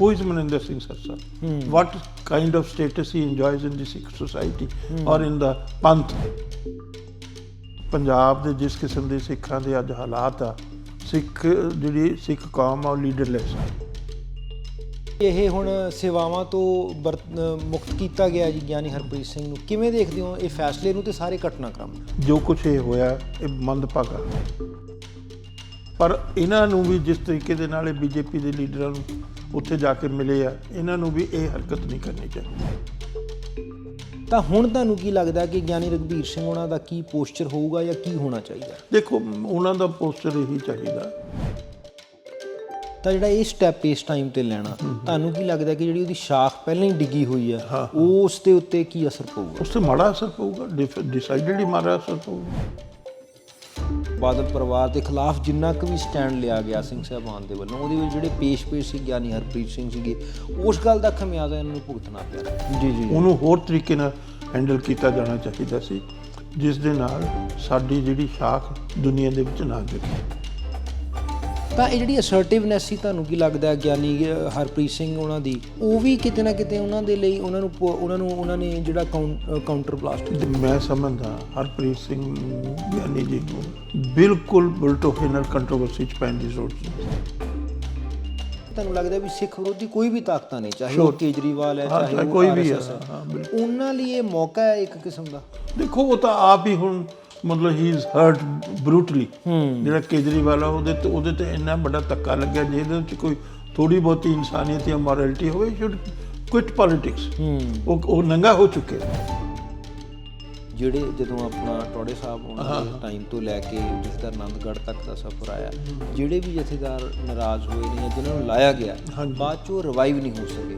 who is Maninder Singh Sarsa? What kind of status he enjoys in the Sikh society or in the Panth? Punjab ਦੇ ਜਿਸ ਕਿਸਮ ਦੇ ਸਿੱਖਾਂ ਦੇ ਅੱਜ ਹਾਲਾਤ ਆ ਸਿੱਖ ਜਿਹੜੀ ਸਿੱਖ ਕੌਮ ਆ ਉਹ ਲੀਡਰਲੈਸ ਆ ਇਹ ਹੁਣ ਸੇਵਾਵਾਂ ਤੋਂ ਮੁਕਤ ਕੀਤਾ ਗਿਆ ਜੀ ਗਿਆਨੀ ਹਰਪ੍ਰੀਤ ਸਿੰਘ ਨੂੰ ਕਿਵੇਂ ਦੇਖਦੇ ਹੋ ਇਹ ਫੈਸਲੇ ਨੂੰ ਤੇ ਸਾਰੇ ਘਟਨਾਕ੍ਰਮ? ਜੋ ਕੁਝ ਇਹ ਹੋਇਆ ਇਹ ਮੰਦਭਾਗਾ ਪਰ ਇਹਨਾਂ ਨੂੰ ਵੀ ਜਿਸ ਤਰੀਕੇ ਦੇ ਨਾਲ ਇਹ ਬੀਜੇਪੀ ਦੇ ਲੀਡਰਾਂ ਨੂੰ ਉੱਥੇ ਜਾ ਕੇ ਮਿਲੇ ਆ। ਇਹਨਾਂ ਨੂੰ ਵੀ ਇਹ ਹਰਕਤ ਨਹੀਂ ਕਰਨੀ ਚਾਹੀਦੀ। ਤਾਂ ਹੁਣ ਤੁਹਾਨੂੰ ਕੀ ਲੱਗਦਾ ਕਿ ਗਿਆਨੀ ਰਘਬੀਰ ਸਿੰਘ ਉਹਨਾਂ ਦਾ ਕੀ ਪੋਸਚਰ ਹੋਊਗਾ ਜਾਂ ਕੀ ਹੋਣਾ ਚਾਹੀਦਾ? ਦੇਖੋ ਉਹਨਾਂ ਦਾ ਪੋਸਟਰ ਇਹੀ ਚਾਹੀਦਾ। ਤਾਂ ਜਿਹੜਾ ਇਹ ਸਟੈਪ ਇਸ ਟਾਈਮ ਤੇ ਲੈਣਾ ਤੁਹਾਨੂੰ ਕੀ ਲੱਗਦਾ ਕਿ ਜਿਹੜੀ ਉਹਦੀ ਸ਼ਾਖ ਪਹਿਲਾਂ ਹੀ ਡਿੱਗੀ ਹੋਈ ਆ ਉਸ ਦੇ ਉੱਤੇ ਕੀ ਅਸਰ ਪਊਗਾ? ਉਸ ਤੇ ਮਾੜਾ ਅਸਰ ਪਊਗਾ ਡਿਸਾਈਡਡ ਹੀ ਮਾੜਾ ਅਸਰ ਪਊਗਾ। ਬਾਦਲ ਪਰਿਵਾਰ ਦੇ ਖਿਲਾਫ ਜਿੰਨਾ ਕੁ ਵੀ ਸਟੈਂਡ ਲਿਆ ਗਿਆ ਸਿੰਘ ਸਾਹਿਬਾਨ ਦੇ ਵੱਲੋਂ, ਉਹਦੇ ਵਿੱਚ ਜਿਹੜੇ ਪੇਸ਼-ਪੇਸ਼ ਸੀ ਗਿਆਨੀ ਹਰਪ੍ਰੀਤ ਸਿੰਘ ਸੀਗੇ, ਉਸ ਗੱਲ ਦਾ ਖਮਿਆਜ਼ਾ ਇਹਨਾਂ ਨੂੰ ਭੁਗਤਣਾ ਪਿਆ। ਜੀ ਜੀ। ਉਹਨੂੰ ਹੋਰ ਤਰੀਕੇ ਨਾਲ ਹੈਂਡਲ ਕੀਤਾ ਜਾਣਾ ਚਾਹੀਦਾ ਸੀ, ਜਿਸ ਦੇ ਨਾਲ ਸਾਡੀ ਜਿਹੜੀ ਸ਼ਾਖ ਦੁਨੀਆ ਦੇ ਵਿੱਚ ਨਾ ਗਿਰੇ ਤਾਂ ਇਹ ਜਿਹੜੀ ਅਸਰਟਿਵਨੈਸ ਸੀ ਤੁਹਾਨੂੰ ਕੀ ਲੱਗਦਾ ਗਿਆਨੀ ਹਰਪ੍ਰੀਤ ਸਿੰਘ ਉਹਨਾਂ ਦੀ? ਉਹ ਵੀ ਕਿਤੇ ਨਾ ਕਿਤੇ ਉਹਨਾਂ ਦੇ ਲਈ ਉਹਨਾਂ ਨੂੰ ਉਹਨਾਂ ਨੂੰ ਉਹਨਾਂ ਨੇ ਜਿਹੜਾ ਕਾਊਂਟਰ ਬਲਾਸਟ ਮੈਂ ਸਮਝਦਾ ਹਰਪ੍ਰੀਤ ਸਿੰਘ ਗਿਆਨੀ ਜੀ ਨੂੰ ਬਿਲਕੁਲ ਬਲਟੋਹੇ ਨਾਲ ਕੰਟਰੋਵਰਸੀ ਚ ਪੈਣ ਦੀ ਜ਼ਰੂਰਤ ਨਹੀਂ। ਤੁਹਾਨੂੰ ਲੱਗਦਾ ਵੀ ਸਿੱਖ ਵਿਰੋਧੀ ਕੋਈ ਵੀ ਤਾਕਤਾਂ ਨਹੀਂ ਚਾਹੇ ਉਹ ਕੇਜਰੀਵਾਲ ਹੈ ਚਾਹੇ ਕੋਈ ਵੀ ਹੈ। ਉਹਨਾਂ ਲਈ ਇਹ ਮੌਕਾ ਹੈ ਇੱਕ ਕਿਸਮ ਦਾ? ਦੇਖੋ ਉਹ ਤਾਂ ਆਪ ਹੀ ਹੁਣ ਮਤਲਬ ਹੀ ਇਜ਼ ਹਰਟ ਬਰੂਟਲੀ ਜਿਹੜਾ ਕੇਜਰੀਵਾਲ ਆ ਉਹਦੇ ਤੇ ਉਹਦੇ ਤੇ ਇੰਨਾ ਵੱਡਾ ਧੱਕਾ ਲੱਗਿਆ ਜਿਹਦੇ ਵਿੱਚ ਕੋਈ ਥੋੜੀ ਬਹੁਤੀ ਇਨਸਾਨੀਅਤ ਜਾਂ ਮੋਰੈਲਿਟੀ ਹੋਵੇ ਸ਼ੁੱਡ ਕੁਇਟ ਪੋਲਿਟਿਕਸ ਉਹ ਉਹ ਨੰਗਾ ਹੋ ਚੁੱਕੇ। ਜਿਹੜੇ ਜਦੋਂ ਆਪਣਾ ਟੋੜੇ ਸਾਹਿਬ ਉਹਨਾਂ ਦੇ ਟਾਈਮ ਤੋਂ ਲੈ ਕੇ ਜਥੇਦਾਰ ਆਨੰਦਗੜ੍ਹ ਤੱਕ ਦਾ ਸਫ਼ਰ ਆਇਆ ਜਿਹੜੇ ਵੀ ਜਥੇਦਾਰ ਨਾਰਾਜ਼ ਹੋਏ ਨੇ ਜਾਂ ਜਿਨ੍ਹਾਂ ਨੂੰ ਲਾਇਆ ਗਿਆ ਬਾਅਦ ਚੋਂ ਰਿਵਾਈਵ ਨਹੀਂ ਹੋ ਸਕੇ।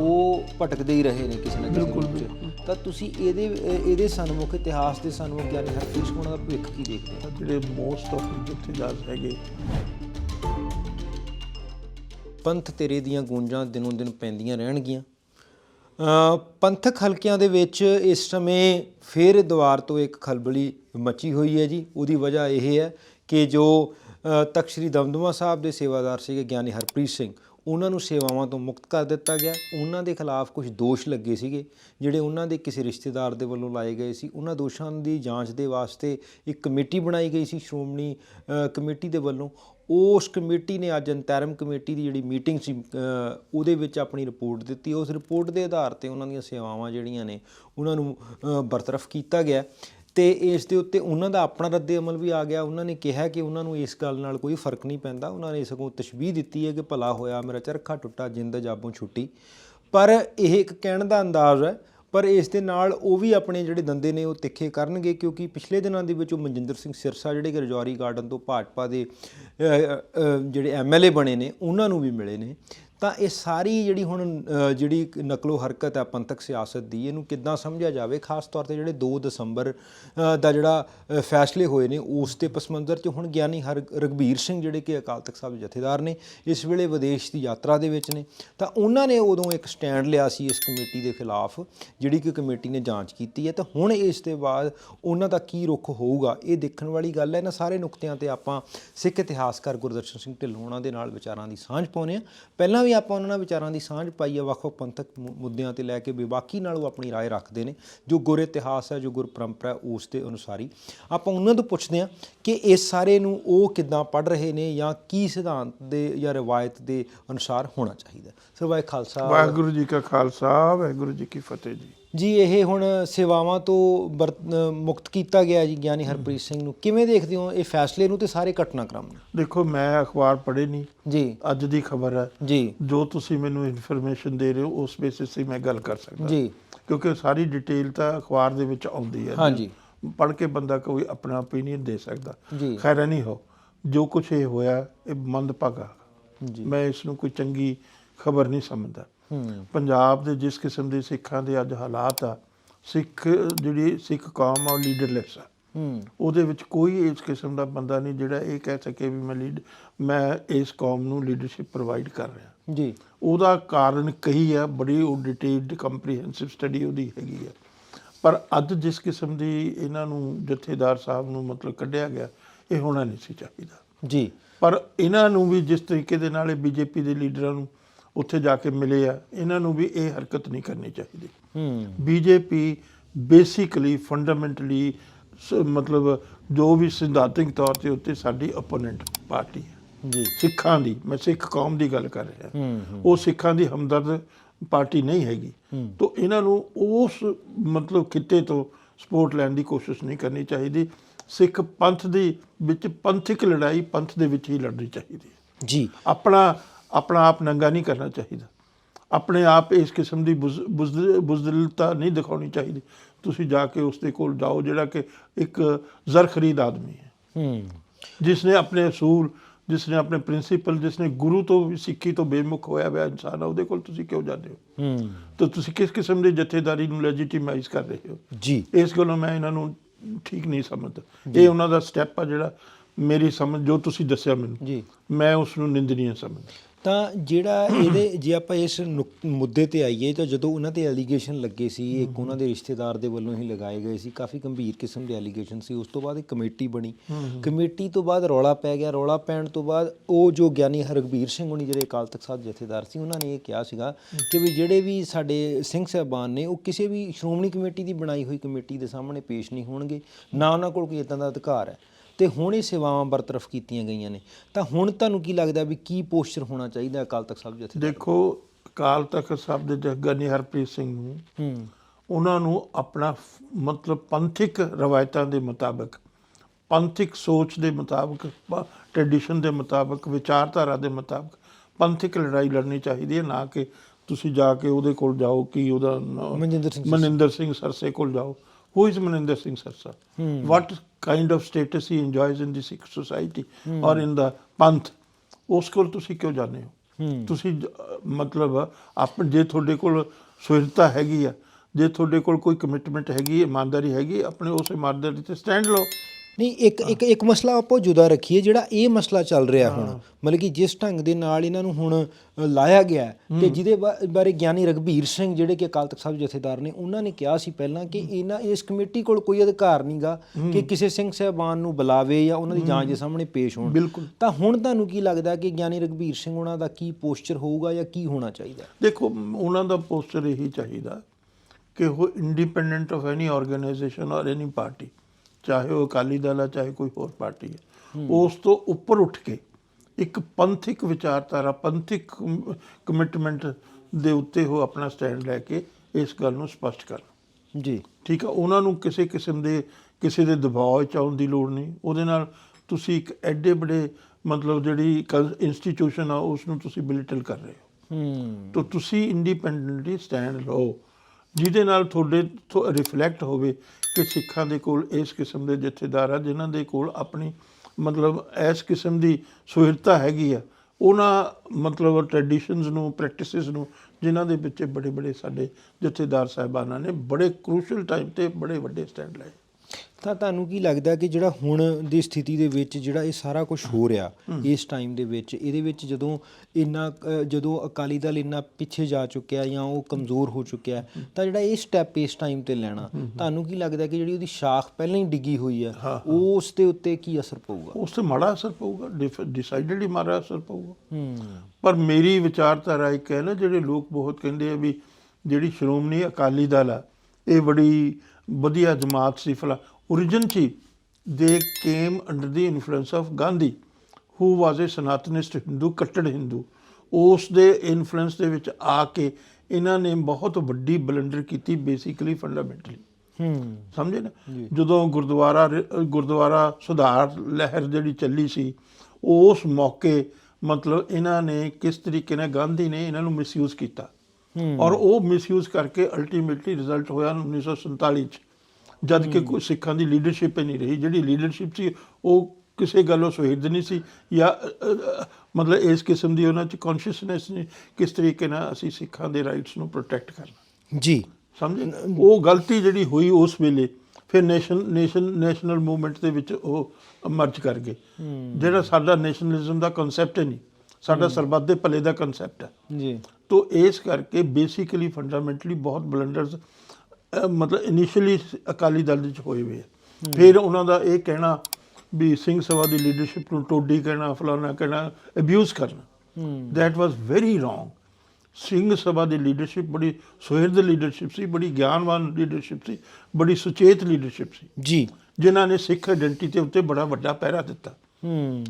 ਉਹ ਭਟਕਦੇ ਹੀ ਰਹੇ ਨੇ ਕਿਸੇ ਨਾ ਕਿਸੇ ਰੂਪ ਤਾਂ ਤੁਸੀਂ ਇਹਦੇ ਇਹਦੇ ਸਨਮੁਖ ਇਤਿਹਾਸ ਦੇ ਸਨਮੁਖ ਗਿਆਨੀ ਹਰਪ੍ਰੀਤ ਸਿੰਘ ਉਹਨਾਂ ਦਾ ਭਵਿੱਖ ਕੀ ਦੇਖਦੇ ਹੋ? ਜਿਹੜੇ ਮੋਸਟ ਆਫ ਜਥੇਦਾਰ ਹੈਗੇ। ਪੰਥ ਤੇਰੇ ਦੀਆਂ ਗੂੰਜਾਂ ਦਿਨੋਂ ਦਿਨ ਪੈਂਦੀਆਂ ਰਹਿਣਗੀਆਂ। ਪੰਥਕ ਹਲਕਿਆਂ ਦੇ ਵਿੱਚ ਇਸ ਸਮੇਂ ਫਿਰ ਦੁਆਰ ਤੋਂ ਇੱਕ ਖਲਬਲੀ ਮਚੀ ਹੋਈ ਹੈ ਜੀ। ਉਹਦੀ ਵਜ੍ਹਾ ਇਹ ਹੈ ਕਿ ਜੋ ਤਖ਼ਤ ਸ੍ਰੀ ਦਮਦਮਾ ਸਾਹਿਬ ਦੇ ਸੇਵਾਦਾਰ ਸੀਗੇ ਗਿਆਨੀ ਹਰਪ੍ਰੀਤ ਸਿੰਘ, ਉਹਨਾਂ ਨੂੰ ਸੇਵਾਵਾਂ ਤੋਂ ਮੁਕਤ ਕਰ ਦਿੱਤਾ ਗਿਆ। ਉਹਨਾਂ ਦੇ ਖਿਲਾਫ ਕੁਝ ਦੋਸ਼ ਲੱਗੇ ਸੀਗੇ, ਜਿਹੜੇ ਉਹਨਾਂ ਦੇ ਕਿਸੇ ਰਿਸ਼ਤੇਦਾਰ ਦੇ ਵੱਲੋਂ ਲਾਏ ਗਏ ਸੀ। ਉਹਨਾਂ ਦੋਸ਼ਾਂ ਦੀ ਜਾਂਚ ਦੇ ਵਾਸਤੇ ਇੱਕ ਕਮੇਟੀ ਬਣਾਈ ਗਈ ਸੀ, ਸ਼੍ਰੋਮਣੀ ਕਮੇਟੀ ਦੇ ਵੱਲੋਂ। ਉਸ ਕਮੇਟੀ ਨੇ ਅੱਜ ਅੰਤਰਮ ਕਮੇਟੀ ਦੀ ਜਿਹੜੀ ਮੀਟਿੰਗ ਸੀ ਉਹਦੇ ਵਿੱਚ ਆਪਣੀ ਰਿਪੋਰਟ ਦਿੱਤੀ। ਉਸ ਰਿਪੋਰਟ ਦੇ ਆਧਾਰ ਤੇ ਉਹਨਾਂ ਦੀਆਂ ਸੇਵਾਵਾਂ ਜਿਹੜੀਆਂ ਨੇ, ਉਹਨਾਂ ਨੂੰ ਬਰਤਰਫ ਕੀਤਾ ਗਿਆ। ਤੇ ਇਸ ਦੇ ਉੱਤੇ ਉਹਨਾਂ ਦਾ ਆਪਣਾ ਰੱਦੇ ਅਮਲ ਵੀ ਆ ਗਿਆ। ਉਹਨਾਂ ਨੇ ਕਿਹਾ ਕਿ ਉਹਨਾਂ ਨੂੰ ਇਸ ਗੱਲ ਨਾਲ ਕੋਈ ਫ਼ਰਕ ਨਹੀਂ ਪੈਂਦਾ। ਉਹਨਾਂ ਨੇ ਸਗੋਂ ਤਸ਼ਬੀਹ ਦਿੱਤੀ ਹੈ ਕਿ ਭਲਾ ਹੋਇਆ, ਮੇਰਾ ਚਰਖਾ ਟੁੱਟਾ, ਜਿੰਦ ਜਾਬੋਂ ਛੁੱਟੀ। ਪਰ ਇਹ ਇੱਕ ਕਹਿਣ ਦਾ ਅੰਦਾਜ਼ ਹੈ ਪਰ ਇਸ ਦੇ ਨਾਲ ਉਹ ਵੀ ਆਪਣੇ ਜਿਹੜੇ ਦੰਦੇ ਨੇ ਉਹ ਤਿੱਖੇ ਕਰਨਗੇ ਕਿਉਂਕਿ ਪਿਛਲੇ ਦਿਨਾਂ ਦੇ ਵਿੱਚ ਉਹ ਮਨਜਿੰਦਰ ਸਿੰਘ ਸਿਰਸਾ ਜਿਹੜੇ ਕਿ ਰਜੌਰੀ ਗਾਰਡਨ ਤੋਂ ਭਾਜਪਾ ਦੇ ਅ, ਅ, ਜਿਹੜੇ ਐਮਐਲਏ ਬਣੇ ਨੇ ਉਹਨਾਂ ਨੂੰ ਵੀ ਮਿਲੇ ਨੇ। ਤਾਂ ਇਹ ਸਾਰੀ ਜਿਹੜੀ ਹੁਣ ਜਿਹੜੀ ਨਕਲੋ ਹਰਕਤ ਹੈ ਪੰਥਕ ਸਿਆਸਤ ਦੀ, ਇਹਨੂੰ ਕਿੱਦਾਂ ਸਮਝਿਆ ਜਾਵੇ? ਖਾਸ ਤੌਰ ਤੇ ਜਿਹੜੇ 2 ਦਸੰਬਰ ਦਾ ਜਿਹੜਾ ਫੈਸਲੇ ਹੋਏ ਨੇ, ਉਸ ਦੇ ਪਸਮੰਦਰ 'ਚ ਹੁਣ ਗਿਆਨੀ ਹਰ ਰਗਬੀਰ ਸਿੰਘ ਜਿਹੜੇ ਕਿ ਅਕਾਲ ਤਖਤ ਸਾਹਿਬ ਦੇ ਜਥੇਦਾਰ ਨੇ, ਇਸ ਵੇਲੇ ਵਿਦੇਸ਼ ਦੀ ਯਾਤਰਾ ਦੇ ਵਿੱਚ ਨੇ। ਤਾਂ ਉਹਨਾਂ ਨੇ ਉਦੋਂ ਇੱਕ ਸਟੈਂਡ ਲਿਆ ਸੀ ਇਸ ਕਮੇਟੀ ਦੇ ਖਿਲਾਫ, ਜਿਹੜੀ ਕਿ ਕਮੇਟੀ ਨੇ ਜਾਂਚ ਕੀਤੀ ਹੈ। ਤਾਂ ਹੁਣ ਇਸ ਦੇ ਬਾਅਦ ਉਹਨਾਂ ਦਾ ਕੀ ਰੁਖ ਹੋਊਗਾ, ਇਹ ਦੇਖਣ ਵਾਲੀ ਗੱਲ ਹੈ। ਇਹਨਾਂ ਸਾਰੇ ਨੁਕਤਿਆਂ ਤੇ ਆਪਾਂ ਸਿੱਖ ਇਤਿਹਾਸਕਾਰ ਗੁਰਦਰਸ਼ਨ ਸਿੰਘ ਢਿੱਲੋਂ ਉਹਨਾਂ ਦੇ ਨਾਲ ਵਿਚਾਰਾਂ ਦੀ ਸਾਂਝ ਪਾਉਂਦੇ ਆ ਪਹਿਲਾਂ ਵੀ ਆਪਾਂ ਉਹਨਾਂ ਨਾਲ ਵਿਚਾਰਾਂ ਦੀ ਸਾਂਝ ਪਾਈ ਆ ਵੱਖ-ਵੱਖ ਪੰਥਕ ਮੁ- ਮੁੱਦਿਆਂ ਤੇ ਲੈ ਕੇ ਵਿਵਾਕੀ ਨਾਲ ਉਹ ਆਪਣੀ رائے ਰੱਖਦੇ ਨੇ ਜੋ ਗੁਰ ਇਤਿਹਾਸ ਹੈ ਜੋ ਗੁਰ ਪਰੰਪਰਾ ਹੈ, ਉਸ ਦੇ ਅਨੁਸਾਰੀ ਆਪਾਂ ਉਹਨਾਂ ਤੋਂ ਪੁੱਛਦੇ ਆ ਕਿ ਇਸ ਸਾਰੇ ਨੂੰ ਉਹ ਕਿੱਦਾਂ ਪੜ ਰਹੇ ਨੇ ਜਾਂ ਕੀ ਸਿਧਾਂਤ ਦੇ ਜਾਂ ਰਵਾਇਤ ਦੇ ਅਨੁਸਾਰ ਹੋਣਾ ਚਾਹੀਦਾ ਸਰਵਾਏ ਖਾਲਸਾ ਵਾਹਿਗੁਰੂ ਜੀ ਕਾ ਖਾਲਸਾ ਵਾਹਿਗੁਰੂ ਜੀ ਕੀ ਫਤਿਹ ਜੀ ਜੀ ਇਹ ਹੁਣ ਸੇਵਾਵਾਂ ਤੋਂ ਵਰਤ- ਅ, ਮੁਕਤ ਕੀਤਾ ਗਿਆ ਜੀ ਗਿਆਨੀ ਹਰਪ੍ਰੀਤ ਸਿੰਘ ਨੂੰ ਕਿਵੇਂ ਦੇਖਦੇ ਹੋ ਇਹ ਫੈਸਲੇ ਨੂੰ ਤੇ ਸਾਰੇ ਘਟਨਾਕ੍ਰਮ ਨੂੰ ਦੇਖੋ ਮੈਂ ਅਖਬਾਰ ਪੜ੍ਹੇ ਨਹੀਂ ਜੀ ਅੱਜ ਦੀ ਖਬਰ ਹੈ ਜੀ ਜੋ ਤੁਸੀਂ ਮੈਨੂੰ ਇਨਫੋਰਮੇਸ਼ਨ ਦੇ ਰਹੇ ਹੋ ਉਸ ਬੇਸਿਸ ਤੇ ਮੈਂ ਗੱਲ ਕਰ ਸਕਦਾ। ਜੀ। ਕਿਉਂਕਿ ਸਾਰੀ ਡਿਟੇਲ ਤਾਂ ਅਖਬਾਰ ਦੇ ਵਿੱਚ ਆਉਂਦੀ ਹੈ। ਹਾਂਜੀ। ਪੜ੍ਹ ਕੇ ਬੰਦਾ ਕੋਈ ਆਪਣਾ opinion ਦੇ ਸਕਦਾ। ਖੈਰ ਨਹੀਂ ਹੋ। ਜੋ ਕੁਝ ਇਹ ਹੋਇਆ ਇਹ ਮੰਦਭਾਗਾ। ਜੀ। ਮੈਂ ਇਸ ਨੂੰ ਕੋਈ ਚੰਗੀ ਖਬਰ ਨਹੀਂ ਸਮਝਦਾ। ਪੰਜਾਬ ਦੇ ਜਿਸ ਕਿਸਮ ਦੇ ਸਿੱਖਾਂ ਦੇ ਅੱਜ ਹਾਲਾਤ ਆ ਸਿੱਖ ਜਿਹੜੀ ਸਿੱਖ ਕੌਮ ਆ ਲੀਡਰਲੈਸ ਆ। ਉਹਦੇ ਵਿੱਚ ਕੋਈ ਇਸ ਕਿਸਮ ਦਾ ਬੰਦਾ ਨਹੀਂ ਜਿਹੜਾ ਇਹ ਕਹਿ ਸਕੇ ਵੀ ਮੈਂ ਲੀਡ ਮੈਂ ਇਸ ਕੌਮ ਨੂੰ ਲੀਡਰਸ਼ਿਪ ਪ੍ਰੋਵਾਈਡ ਕਰ ਰਿਹਾ। ਜੀ। ਉਹਦਾ ਕਾਰਨ ਕਈ ਆ ਬੜੀ ਉਹ ਡਿਟੇਲਡ ਕੰਪਰੀਹੈਂਸਿਵ ਸਟੱਡੀ ਉਹਦੀ ਹੈਗੀ ਆ। ਪਰ ਅੱਜ ਜਿਸ ਕਿਸਮ ਦੀ ਇਹਨਾਂ ਨੂੰ ਜਥੇਦਾਰ ਸਾਹਿਬ ਨੂੰ ਮਤਲਬ ਕੱਢਿਆ ਗਿਆ ਇਹ ਹੋਣਾ ਨਹੀਂ ਸੀ ਚਾਹੀਦਾ। ਜੀ। ਪਰ ਇਹਨਾਂ ਨੂੰ ਵੀ ਜਿਸ ਤਰੀਕੇ ਦੇ ਨਾਲ ਇਹ ਬੀਜੇਪੀ ਦੇ ਲੀਡਰਾਂ ਨੂੰ ਉੱਥੇ ਜਾ ਕੇ ਮਿਲੇ ਆ ਇਹਨਾਂ ਨੂੰ ਵੀ ਇਹ ਹਰਕਤ ਨਹੀਂ ਕਰਨੀ ਚਾਹੀਦੀ। ਹੂੰ। ਬੀਜੇਪੀ ਬੇਸਿਕਲੀ ਫੰਡਾਮੈਂਟਲੀ ਮਤਲਬ ਜੋ ਵੀ ਸਿਧਾਂਤਿਕ ਤੌਰ ਤੇ ਉੱਤੇ ਸਾਡੀ ਓਪੋਨੈਂਟ ਪਾਰਟੀ ਹੈ। ਜੀ। ਸਿੱਖਾਂ ਦੀ ਮੈਂ ਸਿੱਖ ਕੌਮ ਦੀ ਗੱਲ ਕਰ ਰਿਹਾ। ਉਹ ਸਿੱਖਾਂ ਦੀ ਹਮਦਰਦ ਪਾਰਟੀ ਨਹੀਂ ਹੈਗੀ। ਤਾਂ ਇਹਨਾਂ ਨੂੰ ਉਸ ਮਤਲਬ ਖਿੱਤੇ ਤੋਂ ਸਪੋਰਟ ਲੈਣ ਦੀ ਕੋਸ਼ਿਸ਼ ਨਹੀਂ ਕਰਨੀ ਚਾਹੀਦੀ। ਸਿੱਖ ਪੰਥ ਦੀ ਵਿੱਚ ਪੰਥਿਕ ਲੜਾਈ ਪੰਥ ਦੇ ਵਿੱਚ ਹੀ ਲੜਨੀ ਚਾਹੀਦੀ ਹੈ। ਜੀ। ਆਪਣਾ ਆਪਣਾ ਆਪ ਨੰਗਾ ਨਹੀਂ ਕਰਨਾ ਚਾਹੀਦਾ। ਆਪਣੇ ਆਪ ਇਸ ਕਿਸਮ ਦੀ ਬੁਜ਼- ਬੁਜ਼ਦਿਲ- ਬੁਜ਼ਦਿਲਤਾ ਨਹੀਂ ਦਿਖਾਉਣੀ ਚਾਹੀਦੀ। ਤੁਸੀਂ ਜਾ ਕੇ ਉਸ ਦੇ ਕੋਲ ਜਾਓ ਜਿਹੜਾ ਕਿ ਇੱਕ ਜ਼ਰਖਰੀਦ ਆਦਮੀ ਹੈ। ਹੂੰ। ਜਿਸਨੇ ਆਪਣੇ ਅਸੂਲ ਜਿਸਨੇ ਆਪਣੇ ਪ੍ਰਿੰਸੀਪਲ ਜਿਸਨੇ ਗੁਰੂ ਤੋਂ ਸਿੱਖੀ ਤੋਂ ਬੇਮੁਖ ਹੋਇਆ ਹੋਇਆ ਇਨਸਾਨ ਆ ਉਹਦੇ ਕੋਲ ਤੁਸੀਂ ਕਿਉਂ ਜਾਂਦੇ ਹੋ? ਹੂੰ। ਤਾਂ ਤੁਸੀਂ ਕਿਸ ਕਿਸਮ ਦੀ ਜਥੇਦਾਰੀ ਨੂੰ ਲੈਜੀਟੀਮਾਈਜ਼ ਕਰ ਰਹੇ ਹੋ? ਜੀ। ਇਸ ਗੱਲੋਂ ਮੈਂ ਇਹਨਾਂ ਨੂੰ ਠੀਕ ਨਹੀਂ ਸਮਝਦਾ। ਇਹ ਉਹਨਾਂ ਦਾ ਸਟੈਪ ਆ ਜਿਹੜਾ ਮੇਰੀ ਸਮਝ ਜੋ ਤੁਸੀਂ ਦੱਸਿਆ ਮੈਨੂੰ। ਜੀ। ਮੈਂ ਉਸ ਨੂੰ ਨਿੰਦਨੀय ਸਮਝਦਾ। ਤਾਂ ਜਿਹੜਾ ਇਹਦੇ ਜੇ ਆਪਾਂ ਇਸ ਨੁਕ- ਮੁੱਦੇ ਤੇ ਆਈਏ ਤਾਂ ਜਦੋਂ ਉਹਨਾਂ ਤੇ ਐਲੀਗੇਸ਼ਨ ਲੱਗੇ ਸੀ, ਇੱਕ ਉਹਨਾਂ ਦੇ ਰਿਸ਼ਤੇਦਾਰ ਦੇ ਵੱਲੋਂ ਹੀ ਲਗਾਏ ਗਏ ਸੀ, ਕਾਫੀ ਗੰਭੀਰ ਕਿਸਮ ਦੇ ਐਲੀਗੇਸ਼ਨ ਸੀ। ਉਸ ਤੋਂ ਬਾਅਦ ਇੱਕ ਕਮੇਟੀ ਬਣੀ। ਕਮੇਟੀ ਤੋਂ ਬਾਅਦ ਰੌਲਾ ਪੈ ਗਿਆ। ਰੌਲਾ ਪੈਣ ਤੋਂ ਬਾਅਦ ਉਹ ਜੋ ਗਿਆਨੀ ਹਰਗਵੀਰ ਸਿੰਘ ਹੁਣੀ, ਜਿਹੜੇ ਅਕਾਲ ਤਖਤ ਸਾਹਿਬ ਜਥੇਦਾਰ ਸੀ, ਉਹਨਾਂ ਨੇ ਇਹ ਕਿਹਾ ਸੀਗਾ ਕਿ ਵੀ ਜਿਹੜੇ ਵੀ ਸਾਡੇ ਸਿੰਘ ਸਾਹਿਬਾਨ ਨੇ, ਉਹ ਕਿਸੇ ਵੀ ਸ਼੍ਰੋਮਣੀ ਕਮੇਟੀ ਦੀ ਬਣਾਈ ਹੋਈ ਕਮੇਟੀ ਦੇ ਸਾਹਮਣੇ ਪੇਸ਼ ਨਹੀਂ ਹੋਣਗੇ। ਨਾ ਉਹਨਾਂ ਕੋਲ ਕੋਈ ਇਦਾਂ ਦਾ ਅਧਿਕਾਰ ਹੈ। ਤੇ ਹੁਣ ਇਹ ਸੇਵਾਵਾਂ ਬਰਤਰਫ ਕੀਤੀਆਂ ਗਈਆਂ ਨੇ। ਤਾਂ ਹੁਣ ਤੁਹਾਨੂੰ ਕੀ ਲੱਗਦਾ ਵੀ ਕੀ ਪੋਸਚਰ ਹੋਣਾ ਚਾਹੀਦਾ ਅਕਾਲ ਤਖਤ ਸਾਹਿਬ ਜਥੇ ਦੇਖੋ ਅਕਾਲ ਤਖਤ ਸਾਹਿਬ ਦੇ ਜਗਨੀ ਹਰਪ੍ਰੀਤ ਸਿੰਘ ਨੂੰ ਹੂੰ। ਉਹਨਾਂ ਨੂੰ ਆਪਣਾ ਮਤਲਬ ਪੰਥਿਕ ਰਵਾਇਤਾਂ ਦੇ ਮੁਤਾਬਕ ਪੰਥਿਕ ਸੋਚ ਦੇ ਮੁਤਾਬਕ ਟ੍ਰੈਡੀਸ਼ਨ ਦੇ ਮੁਤਾਬਕ ਵਿਚਾਰਧਾਰਾ ਦੇ ਮੁਤਾਬਕ ਪੰਥਿਕ ਲੜਾਈ ਲੜਨੀ ਚਾਹੀਦੀ ਹੈ ਨਾ ਕਿ ਤੁਸੀਂ ਜਾ ਕੇ ਉਹਦੇ ਕੋਲ ਜਾਓ ਕਿ ਉਹਦਾ। ਮਨਿੰਦਰ ਸਿੰਘ ਸਰਸੇ ਕੋਲ ਜਾਓ। ਹੂ ਇਜ਼ ਮਨਿੰਦਰ ਸਿੰਘ ਸਰਸਾ ਹੂੰ। What kind of status he enjoys in the Sikh society or in the ਪੰਥ ਉਸ ਕੋਲ ਤੁਸੀਂ ਕਿਉਂ ਜਾਂਦੇ ਹੋ ਤੁਸੀਂ ਮਤਲਬ ਆਪ ਜੇ ਤੁਹਾਡੇ ਕੋਲ ਸੁਹਿਰਤਾ ਹੈਗੀ ਆ ਜੇ ਤੁਹਾਡੇ ਕੋਲ ਕੋਈ ਕਮਿਟਮੈਂਟ ਹੈਗੀ ਇਮਾਨਦਾਰੀ ਹੈਗੀ ਆਪਣੇ ਉਸ ਇਮਾਨਦਾਰੀ ਤੇ ਸਟੈਂਡ ਲਓ ਨਹੀਂ ਇੱਕ ਇੱਕ ਇੱਕ ਮਸਲਾ ਆਪਾਂ ਜੁਦਾ ਰੱਖੀਏ ਜਿਹੜਾ ਇਹ ਮਸਲਾ ਚੱਲ ਰਿਹਾ ਹੁਣ। ਮਤਲਬ ਕਿ ਜਿਸ ਢੰਗ ਦੇ ਨਾਲ ਇਹਨਾਂ ਨੂੰ ਹੁਣ ਲਾਇਆ ਗਿਆ ਤੇ ਜਿਹਦੇ ਬਾਰੇ ਗਿਆਨੀ ਰਗਵੀਰ ਸਿੰਘ ਜਿਹੜੇ ਕਿ ਅਕਾਲ ਤਖਤ ਸਾਹਿਬ ਜਥੇਦਾਰ ਨੇ ਉਹਨਾਂ ਨੇ ਕਿਹਾ ਸੀ ਪਹਿਲਾਂ ਕਿ ਇਹਨਾਂ ਇਸ ਕਮੇਟੀ ਕੋਲ ਕੋਈ ਅਧਿਕਾਰ ਨਹੀਂਗਾ ਕਿ ਕਿਸੇ ਸਿੰਘ ਸਾਹਿਬਾਨ ਨੂੰ ਬੁਲਾਵੇ ਜਾਂ ਉਹਨਾਂ ਦੀ ਜਾਂਚ ਦੇ ਸਾਹਮਣੇ ਪੇਸ਼ ਹੋਣ। ਬਿਲਕੁਲ। ਤਾਂ ਹੁਣ ਤੁਹਾਨੂੰ ਕੀ ਲੱਗਦਾ ਕਿ ਗਿਆਨੀ ਰਗਵੀਰ ਸਿੰਘ ਉਹਨਾਂ ਦਾ ਕੀ ਪੋਸਚਰ ਹੋਊਗਾ ਜਾਂ ਕੀ ਹੋਣਾ ਚਾਹੀਦਾ? ਦੇਖੋ ਉਹਨਾਂ ਦਾ ਪੋਸਟਰ ਇਹੀ ਚਾਹੀਦਾ ਕਿ ਉਹ ਇੰਡੀਪੈਂਡੈਂਟ ਆਫ ਐਨੀ ਆਰਗੇਨਾਈਜੇਸ਼ਨ ਔਰ ਐਨੀ ਪਾਰਟੀ। ਚਾਹੇ ਉਹ ਅਕਾਲੀ ਦਲ ਹੈ ਚਾਹੇ ਕੋਈ ਹੋਰ ਪਾਰਟੀ ਹੈ ਉਸ ਤੋਂ ਉੱਪਰ ਉੱਠ ਕੇ ਇੱਕ ਪੰਥਿਕ ਵਿਚਾਰਧਾਰਾ ਪੰਥਿਕ ਕਮਿਟਮੈਂਟ ਦੇ ਉੱਤੇ ਉਹ ਆਪਣਾ ਸਟੈਂਡ ਲੈ ਕੇ ਇਸ ਗੱਲ ਨੂੰ ਸਪਸ਼ਟ ਕਰਨ। ਜੀ। ਠੀਕ ਆ ਉਹਨਾਂ ਨੂੰ ਕਿਸੇ ਕਿਸਮ ਦੇ ਕਿਸੇ ਦੇ ਦਬਾਅ ਵਿੱਚ ਆਉਣ ਦੀ ਲੋੜ ਨਹੀਂ। ਉਹਦੇ ਨਾਲ ਤੁਸੀਂ ਇੱਕ ਐਡੇ ਬੜੇ ਮਤਲਬ ਜਿਹੜੀ ਇੰਸਟੀਟਿਊਸ਼ਨ ਆ ਉਸ ਨੂੰ ਤੁਸੀਂ ਬਿਲਿਟਲ ਕਰ ਰਹੇ ਹੋ। ਹੂੰ। ਤਾਂ ਤੁਸੀਂ ਇੰਡੀਪੈਂਡੈਂਟਲੀ ਸਟੈਂਡ ਲਓ ਜਿਹਦੇ ਨਾਲ ਤੁਹਾਡੇ ਰਿਫਲੈਕਟ ਹੋਵੇ ਕਿ ਸਿੱਖਾਂ ਦੇ ਕੋਲ, ਇਸ ਕਿਸਮ ਦੇ ਜਥੇਦਾਰ ਆ, ਜਿਨ੍ਹਾਂ ਦੇ ਕੋਲ ਆਪਣੀ ਮਤਲਬ ਇਸ ਕਿਸਮ ਦੀ ਸੁਹਿਰਤਾ ਹੈਗੀ ਆ, ਉਹਨਾਂ ਮਤਲਬ ਟ੍ਰੈਡੀਸ਼ਨਸ ਨੂੰ ਪ੍ਰੈਕਟਿਸਿਸ ਨੂੰ, ਜਿਨ੍ਹਾਂ ਦੇ ਵਿੱਚ ਬੜੇ ਬੜੇ ਸਾਡੇ ਜਥੇਦਾਰ ਸਾਹਿਬਾਨਾਂ ਨੇ ਬੜੇ ਕ੍ਰੂਸ਼ਲ ਟਾਈਮ ਤੇ ਬੜੇ ਵੱਡੇ ਸਟੈਂਡ ਲਏ। ਤਾਂ ਤੁਹਾਨੂੰ ਕੀ ਲੱਗਦਾ ਕਿ ਜਿਹੜਾ ਹੁਣ ਦੀ ਸਥਿਤੀ ਦੇ ਵਿੱਚ ਜਿਹੜਾ ਇਹ ਸਾਰਾ ਕੁਝ ਹੋ ਰਿਹਾ ਇਸ ਟਾਈਮ ਦੇ ਵਿੱਚ ਇਹਦੇ ਵਿੱਚ ਜਦੋਂ ਇੰਨਾ ਜਦੋਂ ਅਕਾਲੀ ਦਲ ਇੰਨਾ ਪਿੱਛੇ ਜਾ ਚੁੱਕਿਆ ਜਾਂ ਉਹ ਕਮਜ਼ੋਰ ਹੋ ਚੁੱਕਿਆ ਤਾਂ ਜਿਹੜਾ ਇਹ ਸਟੈਪ ਇਸ ਟਾਈਮ ਤੇ ਲੈਣਾ ਤੁਹਾਨੂੰ ਕੀ ਲੱਗਦਾ ਕਿ ਜਿਹੜੀ ਉਹਦੀ ਸ਼ਾਖ ਪਹਿਲਾਂ ਹੀ ਡਿੱਗੀ ਹੋਈ ਹੈ ਉਸ ਦੇ ਉੱਤੇ ਕੀ ਅਸਰ ਪਊਗਾ? ਉਸ ਤੇ ਮਾੜਾ ਅਸਰ ਪਊਗਾ ਡਿਸਾਈਡਡਲੀ ਮਾੜਾ ਅਸਰ ਪਊਗਾ। ਪਰ ਮੇਰੀ ਵਿਚਾਰਧਾਰਾ ਇੱਕ ਹੈ ਨਾ ਜਿਹੜੇ ਲੋਕ ਬਹੁਤ ਕਹਿੰਦੇ ਆ ਵੀ ਜਿਹੜੀ ਸ਼੍ਰੋਮਣੀ ਅਕਾਲੀ ਦਲ ਆ ਇਹ ਬੜੀ ਵਧੀਆ ਜਮਾਤ ਸੀ ਫਲਾ origin ਚ ਦੇ came under the influence of Gandhi who was a sanatanist Hindu ਕੱਟੜ ਹਿੰਦੂ ਉਸ ਦੇ ਇਨਫਲੂਐਂਸ ਦੇ ਵਿੱਚ ਆ ਕੇ ਇਹਨਾਂ ਨੇ ਬਹੁਤ ਵੱਡੀ ਬਲੰਡਰ ਕੀਤੀ ਬੇਸਿਕਲੀ ਫੰਡਾਮੈਂਟਲੀ ਹੂੰ। ਸਮਝੇ ਨਾ? ਜਦੋਂ ਗੁਰਦੁਆਰਾ ਗੁਰਦੁਆਰਾ ਸੁਧਾਰ ਲਹਿਰ ਜਿਹੜੀ ਚੱਲੀ ਸੀ ਉਸ ਮੌਕੇ ਮਤਲਬ ਇਹਨਾਂ ਨੇ ਕਿਸ ਤਰੀਕੇ ਨਾਲ ਗਾਂਧੀ ਨੇ ਇਹਨਾਂ ਨੂੰ ਮਿਸਯੂਜ਼ ਕੀਤਾ। ਔਰ ਉਹ ਮਿਸਯੂਜ਼ ਕਰਕੇ ਅਲਟੀਮੇਟਲੀ ਰਿਜ਼ਲਟ ਹੋਇਆ 1947 ਚ। ਜਦ ਕਿ ਕੋਈ ਸਿੱਖਾਂ ਦੀ ਲੀਡਰਸ਼ਿਪ ਹੀ ਨਹੀਂ ਰਹੀ। ਜਿਹੜੀ ਲੀਡਰਸ਼ਿਪ ਸੀ ਉਹ ਕਿਸੇ ਗੱਲੋਂ ਸੁਹਿਰਦ ਨਹੀਂ ਸੀ ਜਾਂ ਮਤਲਬ ਇਸ ਕਿਸਮ ਦੀ ਉਹਨਾਂ ਚ ਕੌਨਸ਼ੀਅਸਨੈਸ ਨਹੀਂ ਕਿਸ ਤਰੀਕੇ ਨਾਲ ਅਸੀਂ ਸਿੱਖਾਂ ਦੇ ਰਾਈਟਸ ਨੂੰ ਪ੍ਰੋਟੈਕਟ ਕਰਨਾ। ਜੀ। ਸਮਝੇ? ਉਹ ਗਲਤੀ ਜਿਹੜੀ ਹੋਈ ਉਸ ਵੇਲੇ ਫਿਰ ਨੇਸ਼ਨ ਨੇਸ਼ਨ ਨੈਸ਼ਨਲ ਮੂਵਮੈਂਟ ਦੇ ਵਿੱਚ ਉਹ ਮਰਜ ਕਰ ਗਏ। ਜਿਹੜਾ ਸਾਡਾ ਨੈਸ਼ਨਲਿਜ਼ਮ ਦਾ ਕਨਸੈਪਟ ਹੈ ਨਹੀਂ ਸਾਡਾ ਸਰਬੱਤ ਦੇ ਭਲੇ ਦਾ ਕਨਸੈਪਟ ਹੈ। ਜੀ। ਤੋ ਇਸ ਕਰਕੇ ਬੇਸਿਕਲੀ ਫੰਡਾਮੈਂਟਲੀ ਬਹੁਤ ਬਲੰਡਰਸ ਮਤਲਬ ਇਨੀਸ਼ੀਅਲੀ ਅਕਾਲੀ ਦਲ ਵਿੱਚ ਹੋਏ ਹੋਏ ਫਿਰ ਉਹਨਾਂ ਦਾ ਇਹ ਕਹਿਣਾ ਵੀ ਸਿੰਘ ਸਭਾ ਦੀ ਲੀਡਰਸ਼ਿਪ ਨੂੰ ਟੋਡੀ ਕਹਿਣਾ ਫਲਾਣਾ ਕਹਿਣਾ ਅਬਿਊਜ਼ ਕਰਨਾ। that was very wrong. Singh Sabha the leadership ਬੜੀ ਸੁਹਿਰਦ ਲੀਡਰਸ਼ਿਪ ਸੀ ਬੜੀ ਗਿਆਨਵਾਨ ਲੀਡਰਸ਼ਿਪ ਸੀ ਬੜੀ ਸੁਚੇਤ ਲੀਡਰਸ਼ਿਪ ਸੀ। ਜੀ। ਜਿਨ੍ਹਾਂ ਨੇ ਸਿੱਖ ਆਇਡੈਂਟੀਟੀ ਉੱਤੇ ਬੜਾ ਵੱਡਾ ਪਹਿਰਾ ਦਿੱਤਾ। ਹੂੰ।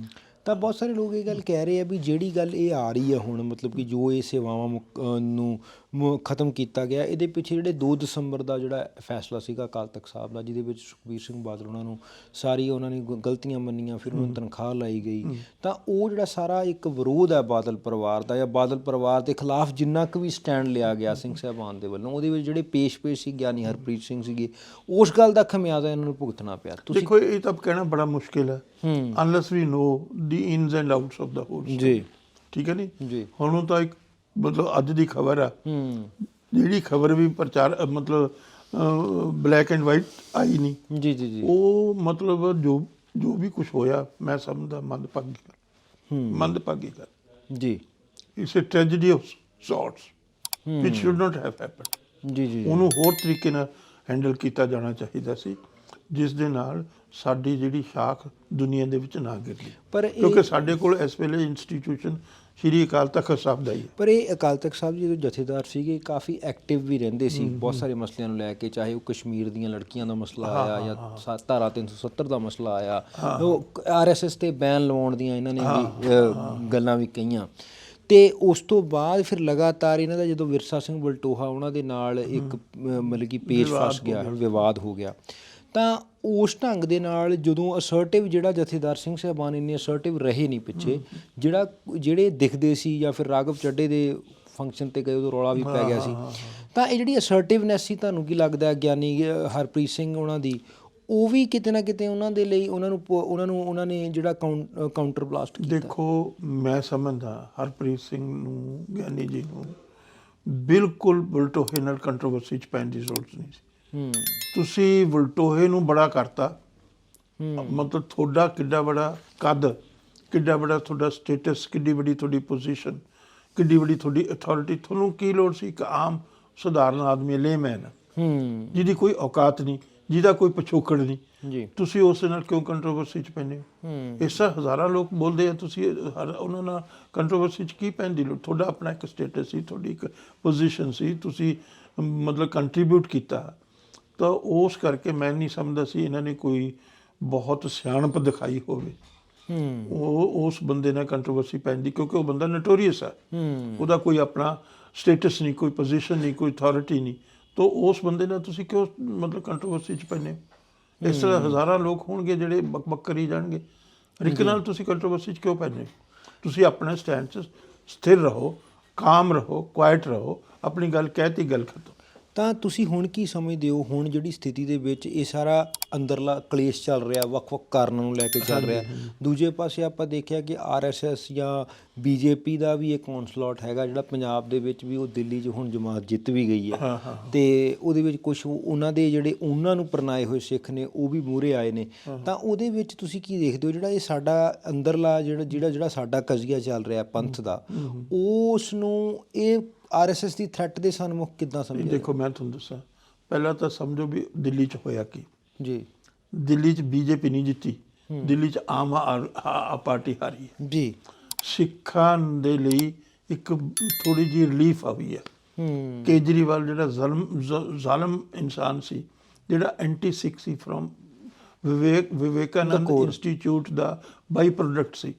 ਤਾਂ ਬਹੁਤ ਸਾਰੇ ਲੋਕ ਇਹ ਗੱਲ ਕਹਿ ਰਹੇ ਆ ਵੀ ਜਿਹੜੀ ਗੱਲ ਇਹ ਆ ਰਹੀ ਹੈ ਹੁਣ ਮਤਲਬ ਕਿ ਜੋ ਇਹ ਸੇਵਾਵਾਂ ਨੂੰ ਮੁ- ਖਤਮ ਕੀਤਾ ਗਿਆ। ਇਹਦੇ ਪਿੱਛੇ ਜਿਹੜੇ 2 ਦਸੰਬਰ ਦਾ ਜਿਹੜਾ ਫੈਸਲਾ ਸੀਗਾ ਅਕਾਲ ਤਖਤ ਸਾਹਿਬ ਦਾ ਜਿਹਦੇ ਵਿੱਚ ਸੁਖਬੀਰ ਸਿੰਘ ਬਾਦਲ ਉਹਨਾਂ ਨੂੰ ਸਾਰੀ ਉਹਨਾਂ ਨੇ ਗਲਤੀਆਂ ਮੰਨੀਆਂ ਫਿਰ ਉਹਨਾਂ ਨੂੰ ਤਨਖਾਹ ਲਾਈ ਗਈ। ਤਾਂ ਉਹ ਜਿਹੜਾ ਸਾਰਾ ਇੱਕ ਵਿਰੋਧ ਹੈ ਬਾਦਲ ਪਰਿਵਾਰ ਦਾ ਜਾਂ ਬਾਦਲ ਪਰਿਵਾਰ ਦੇ ਖਿਲਾਫ ਜਿੰਨਾ ਕੁ ਵੀ ਸਟੈਂਡ ਲਿਆ ਗਿਆ ਸਿੰਘ ਸਾਹਿਬਾਨ ਦੇ ਵੱਲੋਂ ਉਹਦੇ ਵਿੱਚ ਜਿਹੜੇ ਪੇਸ਼-ਪੇਸ਼ ਸੀ ਗਿਆਨੀ ਹਰਪ੍ਰੀਤ ਸਿੰਘ ਸੀਗੇ ਉਸ ਗੱਲ ਦਾ ਖਮਿਆਜ਼ਾ ਇਹਨਾਂ ਨੂੰ ਭੁਗਤਣਾ ਪਿਆ। ਤੁਸੀਂ ਦੇਖੋ ਇਹ ਤਾਂ ਕਹਿਣਾ ਬੜਾ ਮੁਸ਼ਕਿਲ ਹੈ। Unless we know the ins and outs of the whole ਜੀ। ਠੀਕ ਹੈ ਨਹੀਂ ਜੀ। ਹੁਣ ਤਾਂ ਇੱਕ ਮਤਲਬ ਅੱਜ ਦੀ ਖਬਰ ਆ। ਜਿਹੜੀ ਖਬਰ ਵੀ ਪ੍ਰਚਾਰ ਮਤਲਬ ਬਲੈਕ ਐਂਡ ਵਾਈਟ ਆਈ ਨਹੀਂ ਜੀ ਜੀ ਜੀ। ਉਹ ਮਤਲਬ ਜੋ ਜੋ ਵੀ ਕੁਝ ਹੋਇਆ ਮੈਂ ਸਮਝਦਾ ਮੰਦਭਾਗੀ ਗੱਲ ਹੂੰ। ਮੰਦਭਾਗੀ ਗੱਲ ਜੀ। It's a tragedy of sorts which should not have happened ਜੀ ਜੀ ਉਹਨੂੰ ਹੋਰ ਤਰੀਕੇ ਨਾਲ ਹੈਂਡਲ ਕੀਤਾ ਜਾਣਾ ਚਾਹੀਦਾ ਸੀ ਜਿਸ ਦੇ ਨਾਲ ਸਾਡੀ ਜਿਹੜੀ ਸ਼ਾਖ ਦੁਨੀਆ ਦੇ ਵਿੱਚ ਨਾ ਗਿਰਦੀ। ਪਰ ਕਿਉਂਕਿ ਸਾਡੇ ਕੋਲ ਇਸ ਵੇਲੇ ਇੰਸਟੀਟਿਊਸ਼ਨ ਸ਼੍ਰੀ ਅਕਾਲ ਤਖਤ ਸਾਹਿਬ ਦਾ ਹੀ ਪਰ ਇਹ ਅਕਾਲ ਤਖਤ ਸਾਹਿਬ ਜੀ ਦੇ ਜਥੇਦਾਰ ਸੀਗੇ ਕਾਫੀ ਐਕਟਿਵ ਵੀ ਰਹਿੰਦੇ ਸੀ। ਬਹੁਤ ਸਾਰੇ ਮਸਲਿਆਂ ਨੂੰ ਲੈ ਕੇ ਚਾਹੇ ਉਹ ਕਸ਼ਮੀਰ ਦੀਆਂ ਲੜਕੀਆਂ ਦਾ ਮਸਲਾ ਆਇਆ ਜਾਂ ਧਾਰਾ 370 ਦਾ ਮਸਲਾ ਆਇਆ। ਉਹ ਆਰਐਸਐਸ ਤੇ ਬੈਨ ਲਵਾਉਣ ਦੀਆਂ ਇਹਨਾਂ ਨੇ ਵੀ ਗੱਲਾਂ ਵੀ ਕਹੀਆਂ। ਤੇ ਉਸ ਤੋਂ ਬਾਅਦ ਫਿਰ ਲਗਾਤਾਰ ਇਹਨਾਂ ਦਾ ਜਦੋਂ ਵਿਰਸਾ ਸਿੰਘ ਬਲਟੋਹਾ ਉਹਨਾਂ ਦੇ ਨਾਲ ਇੱਕ ਮਤਲਬ ਕਿ ਪੇਸ਼ ਫਸ ਗਿਆ। ਵਿਵਾਦ ਹੋ ਗਿਆ। ਤਾਂ ਉਸ ਢੰਗ ਦੇ ਨਾਲ ਜਦੋਂ ਅਸਰਟਿਵ ਜਿਹੜਾ ਜਥੇਦਾਰ ਸਿੰਘ ਸਾਹਿਬਾਨ ਇੰਨੇ ਅਸਰਟਿਵ ਰਹੇ ਨਹੀਂ ਪਿੱਛੇ ਜਿਹੜਾ ਜਿਹੜੇ ਦਿਖਦੇ ਸੀ ਜਾਂ ਫਿਰ ਰਾਗਵ ਚੱਡੇ ਦੇ ਫੰਕਸ਼ਨ ਤੇ ਗਏ ਉਦੋਂ ਰੌਲਾ ਵੀ ਪੈ ਗਿਆ ਸੀ। ਤਾਂ ਇਹ ਜਿਹੜੀ ਅਸਰਟਿਵਨੈਸ ਸੀ ਤੁਹਾਨੂੰ ਕੀ ਲੱਗਦਾ ਗਿਆਨੀ ਹਰਪ੍ਰੀਤ ਸਿੰਘ ਉਹਨਾਂ ਦੀ? ਉਹ ਵੀ ਕਿਤੇ ਨਾ ਕਿਤੇ ਉਹਨਾਂ ਦੇ ਲਈ ਉਹਨਾਂ ਨੂੰ ਉਹਨਾਂ ਨੂੰ ਉਹਨਾਂ ਨੇ ਜਿਹੜਾ ਕਾਊਂਟਰ ਬਲਾਸਟ ਕੀਤਾ। ਦੇਖੋ ਮੈਂ ਸਮਝਦਾ ਹਰਪ੍ਰੀਤ ਸਿੰਘ ਨੂੰ ਗਿਆਨੀ ਜੀ ਨੂੰ ਬਿਲਕੁਲ ਬਲਟੋਹੇ ਨਾਲ ਕੰਟਰੋਵਰਸੀ ਚ ਪੈਣ ਦੀ ਜ਼ਰੂਰਤ ਨਹੀਂ ਸੀ। ਤੁਸੀਂ ਬਲਟੋਹੇ ਨੂੰ ਬੜਾ ਕਰਤਾ। ਹੂੰ। ਮਤਲਬ ਤੁਹਾਡਾ ਕਿੱਡਾ ਬੜਾ ਕੱਦ ਕਿੱਡਾ ਬੜਾ ਤੁਹਾਡਾ ਸਟੇਟਸ ਕਿੱਡੀ ਵੱਡੀ ਤੁਹਾਡੀ ਪੋਜੀਸ਼ਨ ਕਿੱਡੀ ਵੱਡੀ ਤੁਹਾਡੀ ਅਥਾਰਟੀ ਤੁਹਾਨੂੰ ਕੀ ਲੋੜ ਸੀ? ਇੱਕ ਆਮ ਸਧਾਰਨ ਆਦਮੀ ਲੇਮੈਨ ਹੂੰ। ਜਿਹਦੀ ਕੋਈ ਔਕਾਤ ਨਹੀਂ ਜਿਹਦਾ ਕੋਈ ਪਿਛੋਕੜ ਨਹੀਂ। ਜੀ। ਤੁਸੀਂ ਉਸ ਨਾਲ ਕਿਉਂ ਕੰਟਰੋਵਰਸੀ ਚ ਪੈਂਦੇ ਹੋ? ਇਸ ਹਜ਼ਾਰਾਂ ਲੋਕ ਬੋਲਦੇ ਆ ਤੁਸੀਂ ਹਰ ਉਹਨਾਂ ਨਾਲ ਕੰਟਰੋਵਰਸੀ ਚ ਕੀ ਪੈਣ ਦੀ ਲੋੜ? ਤੁਹਾਡਾ ਆਪਣਾ ਇੱਕ ਸਟੇਟਸ ਸੀ ਤੁਹਾਡੀ ਇੱਕ ਪੋਜੀਸ਼ਨ ਸੀ ਤੁਸੀਂ ਮਤਲਬ ਕੰਟਰੀਬਿਊਟ ਕੀਤਾ। ਤਾਂ ਉਸ ਕਰਕੇ ਮੈਂ ਨਹੀਂ ਸਮਝਦਾ ਸੀ ਇਹਨਾਂ ਨੇ ਕੋਈ ਬਹੁਤ ਸਿਆਣਪ ਦਿਖਾਈ ਹੋਵੇ। ਹੂੰ। ਉਹ ਉਸ ਬੰਦੇ ਨਾਲ ਕੰਟਰੋਵਰਸੀ ਪੈਂਦੀ ਕਿਉਂਕਿ ਉਹ ਬੰਦਾ ਨਟੋਰੀਅਸ ਹੈ ਹੂੰ। ਉਹਦਾ ਕੋਈ ਆਪਣਾ ਸਟੇਟਸ ਨਹੀਂ ਕੋਈ ਪੋਜੀਸ਼ਨ ਨਹੀਂ ਕੋਈ ਅਥਾਰਟੀ ਨਹੀਂ। ਤਾਂ ਉਸ ਬੰਦੇ ਨਾਲ ਤੁਸੀਂ ਕਿਉਂ ਮਤਲਬ ਕੰਟਰੋਵਰਸੀ ਚ ਹੋ? ਇਸ ਤਰ੍ਹਾਂ ਹਜ਼ਾਰਾਂ ਲੋਕ ਹੋਣਗੇ ਜਿਹੜੇ ਬਕ ਬਕ ਕਰੀ ਜਾਣਗੇ ਰਿਕ ਨਾਲ ਤੁਸੀਂ ਕੰਟਰੋਵਰਸੀ ਚ ਕਿਉਂ ਹੋ? ਤੁਸੀਂ ਆਪਣੇ ਸਟੈਂਡ 'ਚ ਸਥਿਰ ਰਹੋ ਕਾਮ ਰਹੋ ਕੁਆਇਟ ਰਹੋ ਆਪਣੀ ਗੱਲ ਕਹਿਤੀ ਗੱਲ ਖਤਮ। ਤਾਂ ਤੁਸੀਂ ਹੁਣ ਕੀ ਸਮਝਦੇ ਹੋ? ਹੁਣ ਜਿਹੜੀ ਸਥਿਤੀ ਦੇ ਵਿੱਚ ਇਹ ਸਾਰਾ ਅੰਦਰਲਾ ਕਲੇਸ਼ ਚੱਲ ਰਿਹਾ ਵੱਖ-ਵੱਖ ਕਾਰਨਾਂ ਨੂੰ ਲੈ ਕੇ ਚੱਲ ਰਿਹਾ। ਦੂਜੇ ਪਾਸੇ ਆਪਾਂ ਦੇਖਿਆ ਕਿ ਆਰਐਸਐਸ ਜਾਂ ਬੀਜੇਪੀ ਦਾ ਵੀ ਇੱਕ ਕੌਂਸਲਟ ਹੈਗਾ ਜਿਹੜਾ ਪੰਜਾਬ ਦੇ ਵਿੱਚ ਵੀ ਉਹ ਦਿੱਲੀ 'ਚ ਹੁਣ ਜਮਾਤ ਜਿੱਤ ਵੀ ਗਈ ਹੈ। ਤੇ ਉਹਦੇ ਵਿੱਚ ਕੁਝ ਉਹਨਾਂ ਦੇ ਜਿਹੜੇ ਉਹਨਾਂ ਨੂੰ ਪਰਨਾਏ ਹੋਏ ਸਿੱਖ ਨੇ ਉਹ ਵੀ ਮੂਹਰੇ ਆਏ ਨੇ। ਤਾਂ ਉਹਦੇ ਵਿੱਚ ਤੁਸੀਂ ਕੀ ਦੇਖਦੇ ਹੋ? ਜਿਹੜਾ ਇਹ ਸਾਡਾ ਅੰਦਰਲਾ ਜਿਹੜਾ ਜਿਹੜਾ ਜਿਹੜਾ ਸਾਡਾ ਕਜ਼ੀਆ ਚੱਲ ਰਿਹਾ ਪੰਥ ਦਾ ਉਸ ਨੂੰ ਇਹ ਆਰਐਸਐਸ ਦੀ ਥ੍ਰੈਟ ਦੇ ਸਨਮੁਖ ਕਿੱਦਾਂ ਸਮਝਿਆ ਦੇਖੋ ਮੈਂ ਤੁਹਾਨੂੰ ਦੱਸਾਂ। ਪਹਿਲਾਂ ਤਾਂ ਸਮਝੋ ਵੀ ਦਿੱਲੀ 'ਚ ਹੋਇਆ ਕੀ। ਜੀ। ਦਿੱਲੀ 'ਚ ਬੀਜੇਪੀ ਨਹੀਂ ਜਿੱਤੀ। ਦਿੱਲੀ 'ਚ ਆਮ ਆ- ਪਾਰਟੀ ਹਾਰੀ ਜੀ। ਸਿੱਖਾਂ ਦੇ ਲਈ ਇੱਕ ਥੋੜੀ ਜਿਹੀ ਰਿਲੀਫ ਆਈ ਹੈ। ਕੇਜਰੀਵਾਲ ਜਿਹੜਾ ਜ਼ਲਮ ਜ਼- ਜ਼ਾਲਮ ਇਨਸਾਨ ਸੀ ਜਿਹੜਾ ਐਂਟੀ ਸਿੱਖ ਸੀ ਫਰੋਮ ਵਿਵੇਕ ਵਿਵੇਕਾਨੰਦ ਇੰਸਟੀਚਿਊਟ ਦਾ ਬਾਈ ਪ੍ਰੋਡਕਟ ਸੀ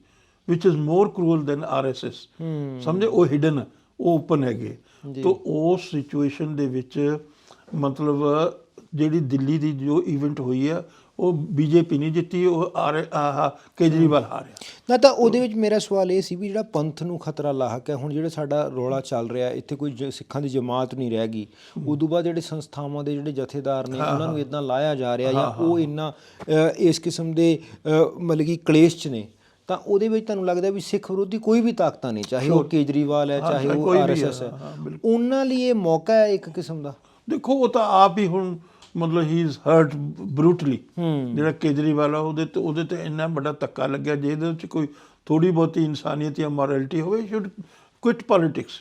which is more cruel than RSS ਹੂੰ। ਸਮਝੇ ਉਹ ਹਿਡਨ ਉਹ ਓਪਨ ਹੈਗੇ ਤੋਂ ਉਸ ਸਿਚੁਏਸ਼ਨ ਦੇ ਵਿੱਚ ਮਤਲਬ ਜਿਹੜੀ ਦਿੱਲੀ ਦੀ ਜੋ ਇਵੈਂਟ ਹੋਈ ਆ ਉਹ ਬੀਜੇਪੀ ਨਹੀਂ ਜਿੱਤੀ ਉਹ ਆਹ ਕੇਜਰੀਵਾਲ ਹਾਰਿਆ। ਨਾ ਤਾਂ ਉਹਦੇ ਵਿੱਚ ਮੇਰਾ ਸਵਾਲ ਇਹ ਸੀ ਵੀ ਜਿਹੜਾ ਪੰਥ ਨੂੰ ਖਤਰਾ ਲਾਹਕ ਹੈ ਹੁਣ ਜਿਹੜਾ ਸਾਡਾ ਰੌਲਾ ਚੱਲ ਰਿਹਾ ਇੱਥੇ ਕੋਈ ਸਿੱਖਾਂ ਦੀ ਜਮਾਤ ਨਹੀਂ ਰਹਿ ਗਈ। ਉਦੋਂ ਬਾਅਦ ਜਿਹੜੇ ਸੰਸਥਾਵਾਂ ਦੇ ਜਿਹੜੇ ਜਥੇਦਾਰ ਨੇ ਉਹਨਾਂ ਨੂੰ ਇਦਾਂ ਲਾਇਆ ਜਾ ਰਿਹਾ ਜਾਂ ਉਹ ਇੰਨਾ ਇਸ ਕਿਸਮ ਦੇ ਮਤਲਬ ਕਿ ਕਲੇਸ਼ 'ਚ ਨੇ। ਤਾਂ ਉਹਦੇ ਵਿੱਚ ਤੁਹਾਨੂੰ ਲੱਗਦਾ ਵੀ ਸਿੱਖ ਵਿਰੋਧੀ ਕੋਈ ਵੀ ਤਾਕਤਾਂ ਨਹੀਂ ਚਾਹੇ ਉਹ ਕੇਜਰੀਵਾਲ ਹੈ ਚਾਹੇ ਉਹ ਆਰਐਸਐਸ ਹੈ। ਉਹਨਾਂ ਲਈ ਇਹ ਮੌਕਾ ਹੈ ਇੱਕ ਕਿਸਮ ਦਾ? ਦੇਖੋ ਉਹ ਤਾਂ ਆਪ ਹੀ ਹੁਣ ਮਤਲਬ ਹੀ ਇਜ਼ ਹਰਟ ਬਰੂਟਲੀ ਜਿਹੜਾ ਕੇਜਰੀਵਾਲ ਆ ਉਹਦੇ ਤੇ ਉਹਦੇ ਤੇ ਇੰਨਾ ਵੱਡਾ ਧੱਕਾ ਲੱਗਿਆ ਜੇ ਇਹਦੇ ਵਿੱਚ ਕੋਈ ਥੋੜੀ ਬਹੁਤੀ ਇਨਸਾਨੀਅਤ ਜਾਂ ਮੋਰੈਲਿਟੀ ਹੋਵੇ ਸ਼ੁੱਡ ਕੁਇਟ ਪੋਲਿਟਿਕਸ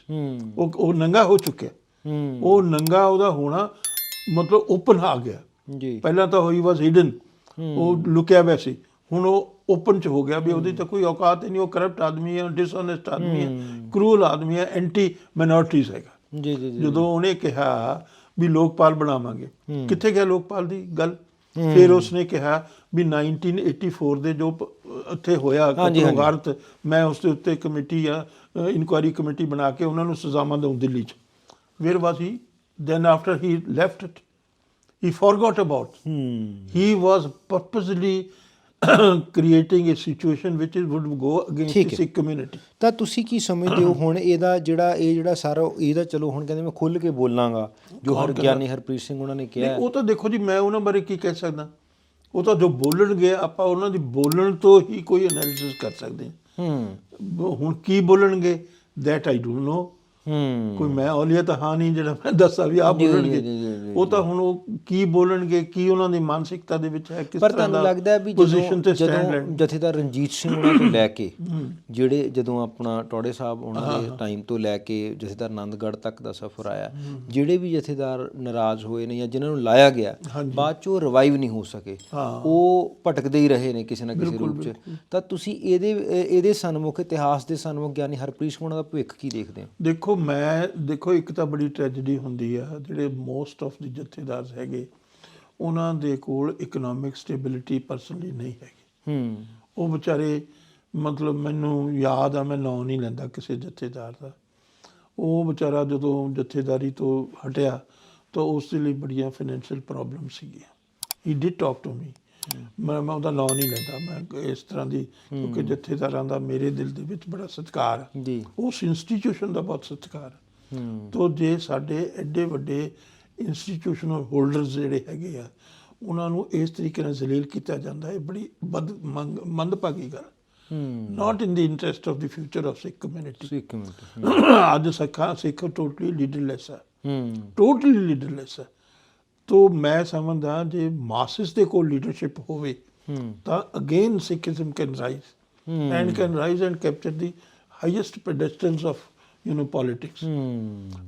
ਉਹ ਉਹ ਨੰਗਾ ਹੋ ਚੁੱਕਿਆ। ਉਹ ਨੰਗਾ ਉਹਦਾ ਹੋਣਾ ਮਤਲਬ ਓਪਨ ਆ ਗਿਆ। ਜੀ। ਪਹਿਲਾਂ ਤਾਂ ਹੋਈ ਵਾਸ ਹਿਡਨ ਉਹ ਲੁਕਿਆ ਹੋਇਆ ਸੀ। ਹੁਣ ਉਹ ਓਪਨ ਚ ਹੋ ਗਿਆ ਵੀ ਉਹਦੀ ਤਾਂ ਕੋਈ ਔਕਾਤ ਹੀ ਨਹੀਂ ਉਹ ਕਰਪਟ ਆਦਮੀ ਹੈ ਡਿਸਓਨੈਸਟ ਆਦਮੀ ਹੈ ਕਰੂਲ ਆਦਮੀ ਹੈ ਐਂਟੀ ਮਾਈਨੋਰਟੀਜ਼ ਹੈਗਾ। ਜੀ ਜੀ ਜੀ ਜਦੋਂ ਉਹਨੇ ਕਿਹਾ ਵੀ ਲੋਕਪਾਲ ਬਣਾਵਾਂਗੇ ਕਿੱਥੇ ਗਿਆ ਲੋਕਪਾਲ ਦੀ ਗੱਲ? ਫਿਰ ਉਸਨੇ ਕਿਹਾ ਵੀ 1984 ਦੇ ਜੋ ਉੱਥੇ ਹੋਇਆ। ਕਤਲੋਗਾਰਤ ਮੈਂ ਉਸ ਦੇ ਉੱਤੇ ਕਮੇਟੀ ਆ ਇਨਕੁਆਇਰੀ ਕਮੇਟੀ ਬਣਾ ਕੇ ਉਹਨਾਂ ਨੂੰ ਸਜ਼ਾਵਾਂ ਦਊਂ ਦਿੱਲੀ ਚ। Where was he then after he left it he forgot about ਹੂੰ। he was which is would go against ਠੀਕ the ਹੈ। Sikh community ਤਾਂ ਤੁਸੀਂ ਕੀ ਸਮਝਦੇ ਹੋ? ਹੁਣ ਇਹਦਾ ਜਿਹੜਾ ਇਹ ਜਿਹੜਾ ਸਾਰਾ ਇਹਦਾ ਚਲੋ ਹੁਣ ਕਹਿੰਦੇ ਮੈਂ ਖੁੱਲ ਕੇ ਬੋਲਾਂਗਾ ਜੋ ਹਰ ਗਿਆਨੀ ਹਰਪ੍ਰੀਤ ਸਿੰਘ ਉਹਨਾਂ ਨੇ ਕਿਹਾ ਉਹ ਤਾਂ ਦੇਖੋ ਜੀ ਮੈਂ ਉਹਨਾਂ ਬਾਰੇ ਕੀ ਕਹਿ ਸਕਦਾ? ਉਹ ਤਾਂ ਜੋ ਬੋਲਣਗੇ ਆਪਾਂ ਉਹਨਾਂ ਦੀ ਬੋਲਣ ਤੋਂ ਹੀ ਕੋਈ ਐਨਾਲਿਸਿਸ ਕਰ ਸਕਦੇ ਹਾਂ। ਹੂੰ। ਹੁਣ ਕੀ ਬੋਲਣਗੇ? That i don't know ਹੂੰ। ਕੋਈ ਮੈਂ ਔਲੀਆ ਤਾਂ ਹਾਂ ਨਹੀਂ ਜਿਹੜਾ ਮੈਂ ਦੱਸਾਂ ਵੀ ਆਪ ਬੋਲਣਗੇ। ਉਹ ਤਾਂ ਹੁਣ ਉਹ ਕੀ ਬੋਲਣਗੇ ਕੀ ਉਹਨਾਂ ਦੀ ਮਾਨਸਿਕਤਾ ਦੇ ਵਿੱਚ ਹੈ ਕਿਸ ਪਰ ਤਰ੍ਹਾਂ ਤੁਹਾਨੂੰ ਦਾ ਲੱਗਦਾ ਹੈ ਵੀ ਪੋਜੀਸ਼ਨ ਜਦੋਂ ਜਦੋਂ ਜਥੇਦਾਰ ਰਣਜੀਤ ਸਿੰਘ ਉਹਨਾਂ ਤੋਂ ਲੈ ਕੇ ਜਿਹੜੇ ਜਦੋਂ ਆਪਣਾ ਟੋੜੇ ਸਾਹਿਬ ਉਹਨਾਂ ਦੇ ਟਾਈਮ ਤੋਂ ਲੈ ਕੇ ਜਥੇਦਾਰ ਆਨੰਦਗੜ੍ਹ ਤੱਕ ਦਾ ਸਫ਼ਰ ਆਇਆ ਜਿਹੜੇ ਵੀ ਜਥੇਦਾਰ ਨਾਰਾਜ਼ ਹੋਏ ਨੇ ਜਾਂ ਜਿਨ੍ਹਾਂ ਨੂੰ ਲਾਇਆ ਗਿਆ ਬਾਅਦ ਚੋਂ ਰਿਵਾਈਵ ਨਹੀਂ ਹੋ ਸਕੇ। ਉਹ ਭਟਕਦੇ ਹੀ ਰਹੇ ਨੇ ਕਿਸੇ ਨਾ ਕਿਸੇ ਰੂਪ 'ਚ। ਤਾਂ ਤੁਸੀਂ ਇਹਦੇ ਇਹ- ਇਹਦੇ ਸਨਮੁਖ ਇਤਿਹਾਸ ਦੇ ਸਨਮੁਖ ਗਿਆਨੀ ਹਰਪ੍ਰੀਤ ਸਿੰਘ ਉਹਨਾਂ ਦਾ ਭਵਿੱਖ ਕੀ ਦੇਖਦੇ ਹੋ? ਦੇਖੋ ਮੈਂ ਦੇਖੋ ਇੱਕ ਤਾਂ ਬੜੀ ਟ੍ਰੈਜੇਡੀ ਹੁੰਦੀ ਆ ਜਿਹੜੇ ਮੋਸਟ ਆਫ ਦੀ ਜਥੇਦਾਰ ਹੈਗੇ ਉਹਨਾਂ ਦੇ ਕੋਲ ਇਕਨੋਮਿਕ ਸਟੇਬਿਲਿਟੀ ਪਰਸਨਲੀ ਨਹੀਂ ਹੈਗੀ। ਹੂੰ। ਉਹ ਵਿਚਾਰੇ ਮਤਲਬ ਮੈਨੂੰ ਯਾਦ ਆ ਮੈਂ ਨਾਂ ਨਹੀਂ ਲੈਂਦਾ ਕਿਸੇ ਜਥੇਦਾਰ ਦਾ। ਉਹ ਵਿਚਾਰਾ ਜਦੋਂ ਜਥੇਦਾਰੀ ਤੋਂ ਹਟਿਆ ਤਾਂ ਉਸ ਦੇ ਲਈ ਬੜੀਆਂ ਫਾਈਨੈਂਸ਼ੀਅਲ ਪ੍ਰੋਬਲਮ ਸੀਗੀਆਂ। He did talk to me ਮੈਂ ਮੈਂ ਉਹਦਾ ਨਾਂ ਨਹੀਂ ਲੈਂਦਾ। ਮੈਂ ਇਸ ਤਰ੍ਹਾਂ ਦੀ ਕਿਉਂਕਿ ਜਥੇਦਾਰਾਂ ਦਾ ਮੇਰੇ ਦਿਲ ਦੇ ਵਿੱਚ ਬੜਾ ਸਤਿਕਾਰ ਜੀ। ਉਸ ਇੰਸਟੀਟਿਊਸ਼ਨ ਦਾ ਬਹੁਤ ਸਤਿਕਾਰ ਤੋ ਜੇ ਸਾਡੇ ਐਡੇ ਵੱਡੇ ਇੰਸਟੀਟਿਊਸ਼ਨਲ ਹੋਲਡਰਸ ਜਿਹੜੇ ਹੈਗੇ ਆ ਉਹਨਾਂ ਨੂੰ ਇਸ ਤਰੀਕੇ ਨਾਲ ਜ਼ਲੀਲ ਕੀਤਾ ਜਾਂਦਾ ਹੈ ਬੜੀ ਮੰਦਭਾਗੀ ਗੱਲ ਹੂੰ। Not in the interest of the future of Sikh community ਇੱਕ ਮਿੰਟ ਅੱਜ ਸਿੱਖਾਂ ਸਿੱਖ ਟੋਟਲੀ ਲੀਡਰਲੈਸ ਹੈ ਹੂੰ। ਟੋਟਲੀ ਲੀਡਰਲੈਸ ਹੈ ਤੋ ਮੈਂ ਸਮਝਦਾ ਜੇ ਮਾਸਸ ਦੇ ਕੋਲ ਲੀਡਰਸ਼ਿਪ ਹੋਵੇ ਤਾਂ again Sikhism can rise and can rise and capture the highest pedestals of you know politics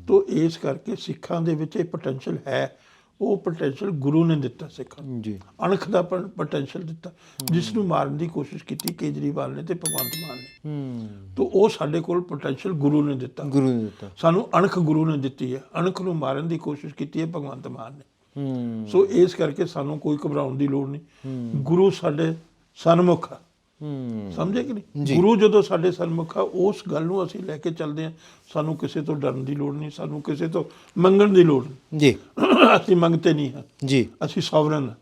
ਤੋ ਇਸ ਕਰਕੇ ਸਿੱਖਾਂ ਦੇ ਵਿੱਚ ਇਹ ਪੋਟੈਂਸ਼ੀਅਲ ਹੈ। ਉਹ ਪੋਟੈਂਸ਼ੀਅਲ ਗੁਰੂ ਨੇ ਦਿੱਤਾ ਸਿੱਖਾਂ ਨੂੰ। ਜੀ। ਅਣਖ ਦਾ ਪੋਟੈਂਸ਼ੀਅਲ ਦਿੱਤਾ। ਜਿਸ ਨੂੰ ਮਾਰਨ ਦੀ ਕੋਸ਼ਿਸ਼ ਕੀਤੀ ਕੇਜਰੀਵਾਲ ਨੇ ਤੇ ਭਗਵੰਤ ਮਾਨ ਨੇ। ਹੂੰ। ਤੋ ਉਹ ਸਾਡੇ ਕੋਲ ਪੋਟੈਂਸ਼ੀਅਲ ਗੁਰੂ ਨੇ ਦਿੱਤਾ। ਗੁਰੂ ਨੇ ਦਿੱਤਾ। ਸਾਨੂੰ ਅਣਖ ਗੁਰੂ ਨੇ ਦਿੱਤੀ ਹੈ। ਅਣਖ ਨੂੰ ਮਾਰਨ ਦੀ ਕੋਸ਼ਿਸ਼ ਕੀਤੀ ਹੈ ਭਗਵੰਤ ਮਾਨ ਨੇ। ਹੂੰ। ਸੋ ਇਸ ਕਰਕੇ ਸਾਨੂੰ ਕੋਈ ਘਬਰਾਉਣ ਦੀ ਲੋੜ ਨਹੀਂ। ਗੁਰੂ ਸਾਡੇ ਸਨਮੁਖ ਆ। ਹੂੰ। ਸਮਝੇ ਕਿ ਨਹੀਂ? ਗੁਰੂ ਜਦੋਂ ਸਾਡੇ ਸਨਮੁਖ ਆ ਉਸ ਗੱਲ ਨੂੰ ਅਸੀਂ ਲੈ ਕੇ ਚੱਲਦੇ ਹਾਂ। ਸਾਨੂੰ ਕਿਸੇ ਤੋਂ ਡਰਨ ਦੀ ਲੋੜ ਨਹੀਂ ਸਾਨੂੰ ਕਿਸੇ ਤੋਂ ਮੰਗਣ ਦੀ ਲੋੜ ਨਹੀਂ। ਜੀ। ਅਸੀਂ ਮੰਗਤੇ ਨਹੀਂ ਹਾਂ। ਜੀ। ਅਸੀਂ ਸੋਵਰਨ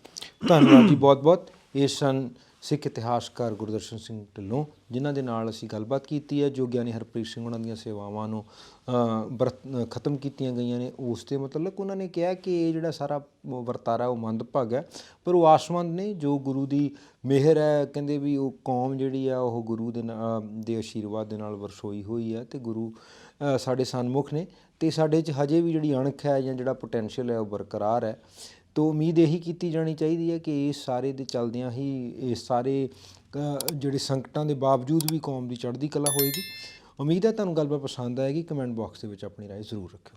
ਧੰਨਵਾਦ ਜੀ ਬਹੁਤ ਬਹੁਤ ਇਹ ਸਨ ਸਿੱਖ ਇਤਿਹਾਸਕਾਰ ਗੁਰਦਰਸ਼ਨ ਸਿੰਘ ਢਿੱਲੋਂ ਜਿਨ੍ਹਾਂ ਦੇ ਨਾਲ ਅਸੀਂ ਗੱਲਬਾਤ ਕੀਤੀ ਹੈ ਜੋ ਗਿਆਨੀ ਹਰਪ੍ਰੀਤ ਸਿੰਘ ਉਹਨਾਂ ਦੀਆਂ ਸੇਵਾਵਾਂ ਨੂੰ ਅ, ਖਤਮ ਕੀਤੀਆਂ ਗਈਆਂ ਨੇ। ਉਸ ਦੇ ਮਤਲਬ ਉਹਨਾਂ ਨੇ ਕਿਹਾ ਕਿ ਇਹ ਜਿਹੜਾ ਸਾਰਾ ਵਰਤਾਰਾ ਉਹ ਮੰਦਭਾਗ ਹੈ ਪਰ ਉਹ ਆਸਮੰਦ ਨੇ ਜੋ ਗੁਰੂ ਦੀ ਮਿਹਰ ਹੈ ਕਹਿੰਦੇ ਵੀ ਉਹ ਕੌਮ ਜਿਹੜੀ ਆ ਉਹ ਗੁਰੂ ਦੇ ਨਾ- ਦੇ ਆਸ਼ੀਰਵਾਦ ਦੇ ਨਾਲ ਵਰਸੋਈ ਹੋਈ ਹੈ ਤੇ ਗੁਰੂ ਸਾਡੇ ਸਨਮੁਖ ਨੇ ਤੇ ਸਾਡੇ 'ਚ ਹਜੇ ਵੀ ਜਿਹੜੀ ਅਣਖ ਹੈ ਜਾਂ ਜਿਹੜਾ ਪੋਟੈਂਸ਼ੀਅਲ ਹੈ ਉਹ ਬਰਕਰਾਰ ਹੈ। ਤੋਂ ਉਮੀਦ ਇਹੀ ਕੀਤੀ ਜਾਣੀ ਚਾਹੀਦੀ ਹੈ ਕਿ ਇਸ ਸਾਰੇ ਦੇ ਚਲਦਿਆਂ ਹੀ ਇਹ ਸਾਰੇ ਜਿਹੜੇ ਸੰਕਟਾਂ ਦੇ ਬਾਵਜੂਦ ਵੀ ਕੌਮ ਦੀ ਚੜ੍ਹਦੀ ਕਲਾ ਹੋਏਗੀ। ਉਮੀਦ ਹੈ ਤੁਹਾਨੂੰ ਗੱਲਬਾਤ ਪਸੰਦ ਆਏਗੀ। ਕਮੈਂਟ ਬਾਕਸ ਦੇ ਵਿੱਚ ਆਪਣੀ ਰਾਏ ਜ਼ਰੂਰ ਰੱਖਿਓ।